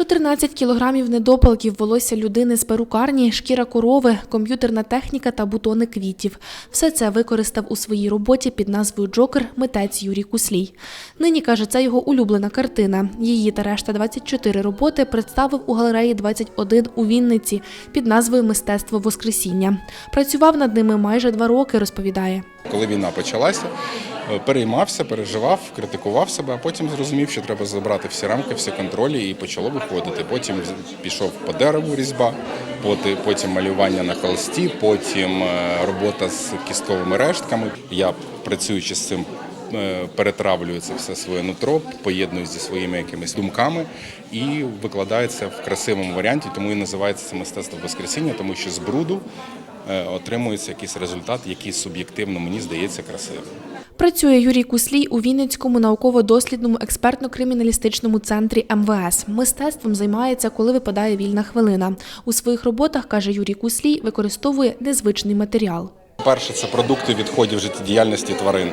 14 кілограмів недопалків, волосся людини з перукарні, шкіра корови, комп'ютерна техніка та бутони квітів. Все це використав у своїй роботі під назвою Джокер митець Юрій Куслій. Нині каже, це його улюблена картина. Її та решта 24 роботи представив у галереї 21 у Вінниці під назвою Мистецтво Воскресіння. Працював над ними майже два роки, розповідає. Коли війна почалася, переймався, переживав, критикував себе, а потім зрозумів, що треба забрати всі рамки, всі контролі, і почало виходити. Потім пішов по дереву різьба, потім малювання на холсті, потім е, робота з кістковими рештками. Я працюючи з цим. Перетравлюю це все своє нутро, поєдную зі своїми якимись думками і викладаю це в красивому варіанті, тому і називається це мистецтво Воскресіння, тому що з бруду е, отримується якийсь результат, який суб'єктивно мені здається красивим. Працює Юрій Куслій у Вінницькому науково-дослідному експертно-криміналістичному центрі МВС. Мистецтвом займається, коли випадає вільна хвилина. У своїх роботах, каже Юрій Куслій, використовує незвичний матеріал. Перше, це продукти відходів життєдіяльності тварин.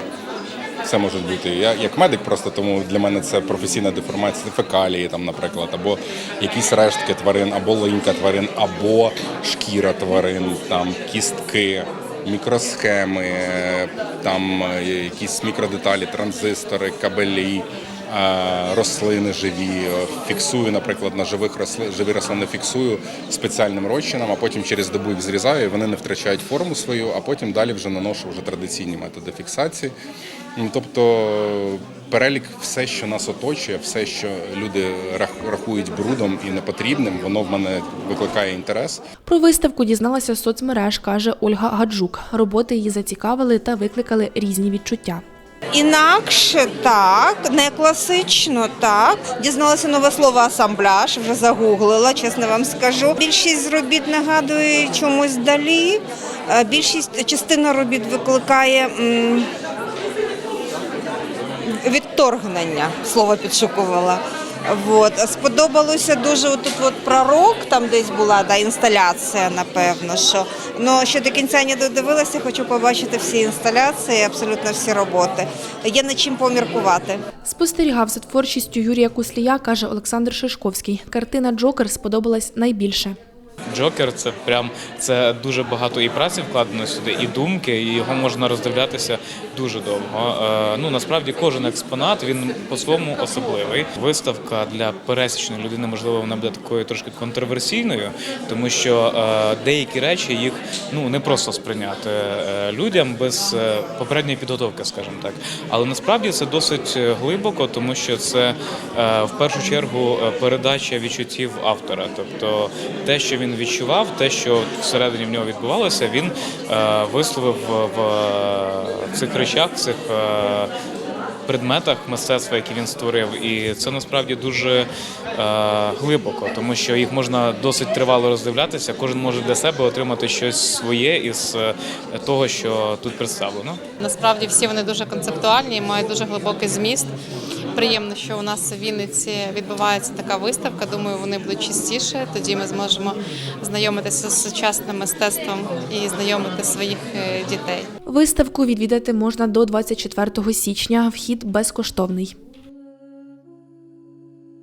Це можуть бути. Я як медик, просто тому для мене це професійна деформація фекалії, там, наприклад, або якісь рештки тварин, або линька тварин, або шкіра тварин, там кістки, мікросхеми, там е, якісь мікродеталі, транзистори, кабелі. Рослини живі, фіксую, наприклад, на живих рослин, живі рослини фіксую спеціальним розчином, а потім через добу їх зрізаю, і вони не втрачають форму свою, а потім далі вже наношу вже традиційні методи фіксації. Ну, Тобто перелік, все, що нас оточує, все, що люди рахують брудом і непотрібним, воно в мене викликає інтерес. Про виставку дізналася соцмереж, каже Ольга Гаджук. Роботи її зацікавили та викликали різні відчуття. Інакше так, не класично так. Дізналася нове слово асамбляж, вже загуглила, чесно вам скажу. Більшість робіт нагадує чомусь далі. Е, Більшість частина робіт викликає м, відторгнення. Слово підшукувала. Вот. Сподобалося дуже отут от пророк, там десь була да, інсталяція, напевно. Що. Ну, ще до кінця не додивилася, хочу побачити всі інсталяції, абсолютно всі роботи. Є над чим поміркувати. Спостерігав за творчістю Юрія Куслія, каже Олександр Шишковський. Картина Джокер сподобалась найбільше. Джокер це прям це дуже багато і праці вкладено сюди, і думки, і його можна роздивлятися дуже довго. Е, ну насправді кожен експонат він по-своєму особливий. Виставка для пересічної людини, можливо, вона буде такою трошки контроверсійною, тому що е, деякі речі їх ну не просто сприйняти е, людям без попередньої підготовки, скажімо так. Але насправді це досить глибоко, тому що це в першу чергу передача відчуттів автора, тобто те, що він відчував, те, що всередині в нього відбувалося, він е, висловив в, в цих речах, в цих е, предметах мистецтва, які він створив. І це насправді дуже е, глибоко, тому що їх можна досить тривало роздивлятися. Кожен може для себе отримати щось своє із е, того, що тут представлено. Насправді всі вони дуже концептуальні і мають дуже глибокий зміст. Приємно, що у нас в Вінниці відбувається така виставка. Думаю, вони будуть частіше. Тоді ми зможемо знайомитися з сучасним мистецтвом і знайомити своїх е, дітей. Виставку відвідати можна до 24 січня. Вхід безкоштовний.